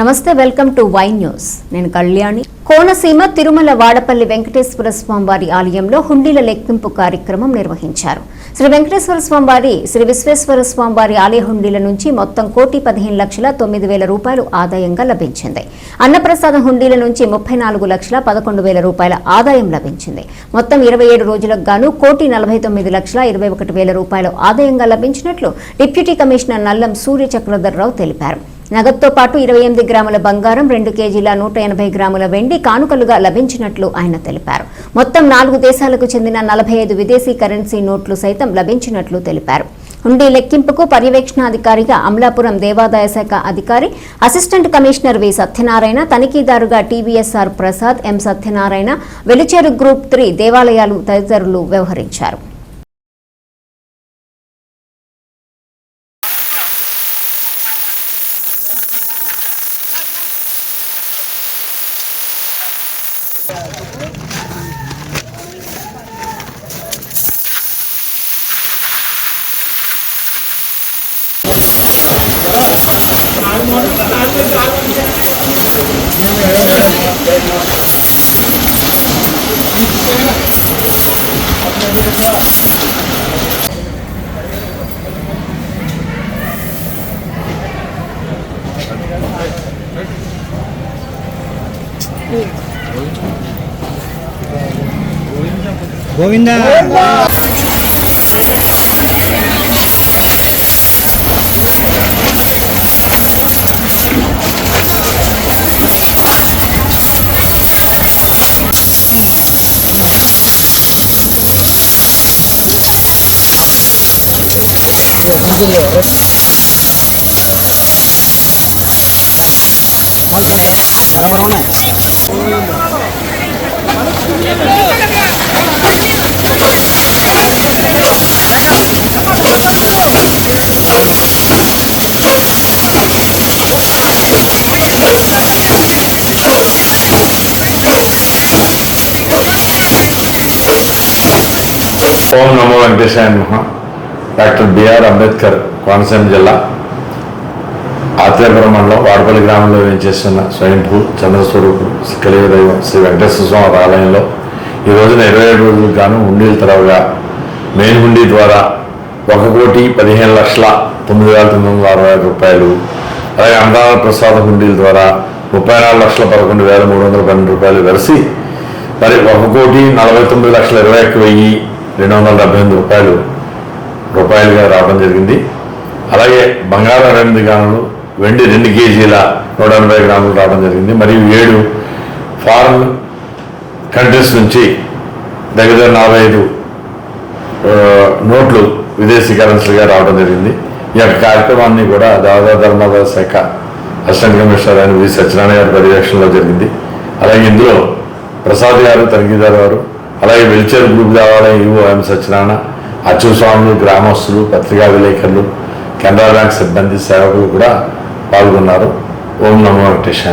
నమస్తే welcome to Y news. నేను కళ్యాణి. కోనసీమ తిరుమల వాడపల్లి వెంకటేశ్వర స్వామివారి ఆలయంలో హుండీల లెక్కింపు కార్యక్రమం నిర్వహించారు. శ్రీ వెంకటేశ్వర స్వామివారి శ్రీ విశ్వేశ్వర స్వామివారి ఆలయ హుండీల నుంచి మొత్తం కోటి పదిహేను లక్షల తొమ్మిది వేల రూపాయలు ఆదాయంగా లభించింది. అన్నప్రసాదం హుండీల నుంచి ముప్పై నాలుగు లక్షల పదకొండు వేల రూపాయల ఆదాయం లభించింది. మొత్తం ఇరవై ఏడు రోజులకు గాను కోటి నలభై తొమ్మిది లక్షల ఇరవై ఒకటి వేల రూపాయలు ఆదాయంగా లభించినట్లు డిప్యూటీ కమిషనర్ నల్లం సూర్య చక్రధర్రావు తెలిపారు. నగదుతో పాటు ఇరవై ఎనిమిది గ్రాముల బంగారం రెండు కేజీల నూట ఎనభై గ్రాముల వెండి కానుకలుగా లభించినట్లు ఆయన తెలిపారు. మొత్తం నాలుగు దేశాలకు చెందిన నలభై ఐదు విదేశీ కరెన్సీ నోట్లు సైతం లభించినట్లు తెలిపారు. హుండీ లెక్కింపుకు పర్యవేక్షణాధికారిగా అమలాపురం దేవాదాయ శాఖ అధికారి assistant commissioner V Satyanarayana తనిఖీదారుగా TVSR Prasad M Satyanarayana Velicheru group three దేవాలయాలు తదితరులు వ్యవహరించారు. Govinda. Govinda. గోవింద ఓం నమో వెంకటేశాయ నమ డాక్టర్ బిఆర్ అంబేద్కర్ కోనసీమ జిల్లా ఆత్రేపురం మండలం వాడపల్లి గ్రామంలో వేయించేస్తున్న స్వయంభూ చంద్రస్వరూపు కలియుగదైవం శ్రీ వెంకటేశ్వర స్వామి ఆలయంలో ఈ రోజున ఇరవై ఏడు రోజులు గాను హుండీలు తెరవగా మెయిన్ హుండీ ద్వారా ఒక కోటి పదిహేను లక్షల తొమ్మిది వేల తొమ్మిది వందల అరవై ఐదు రూపాయలు అలాగే అమరావతి ప్రసాద హుండీల ద్వారా ముప్పై నాలుగు లక్షల పదకొండు వేల మూడు వందల పన్నెండు రూపాయలు కలిసి మరి ఒక కోటి నలభై తొమ్మిది లక్షల ఇరవై ఒక్క వెయ్యి రెండు వందల డెబ్బై ఎనిమిది రూపాయలు రూపాయలుగా రావడం జరిగింది. అలాగే బంగారం రెండు గ్రాములు వెండి రెండు కేజీల నూట ఎనభై గ్రాములు రావడం జరిగింది. మరియు ఏడు ఫారెన్ కంట్రీస్ నుంచి దగ్గర నలభై ఐదు నోట్లు విదేశీ కరెన్సీలుగా రావడం జరిగింది. ఈ యొక్క కార్యక్రమాన్ని కూడా దాదాపు ధర్మాదాయ శాఖ అసిస్టెంట్ కమిషనర్ అయిన వి. సత్యనారాయణ గారి పర్యవేక్షణలో జరిగింది. అలాగే ఇందులో ప్రసాద్ గారు తనిఖీదారు గారు అలాగే వెల్చర్ గ్రూప్ కావాలని ఈవో ఎం. సత్యనారాయణ అచ్చు స్వాములు గ్రామస్తులు పత్రికా విలేకరులు కెనరా బ్యాంక్ సిబ్బంది సేవకులు కూడా పాల్గొన్నారు. ఓం నమో వెంకటేశ్వర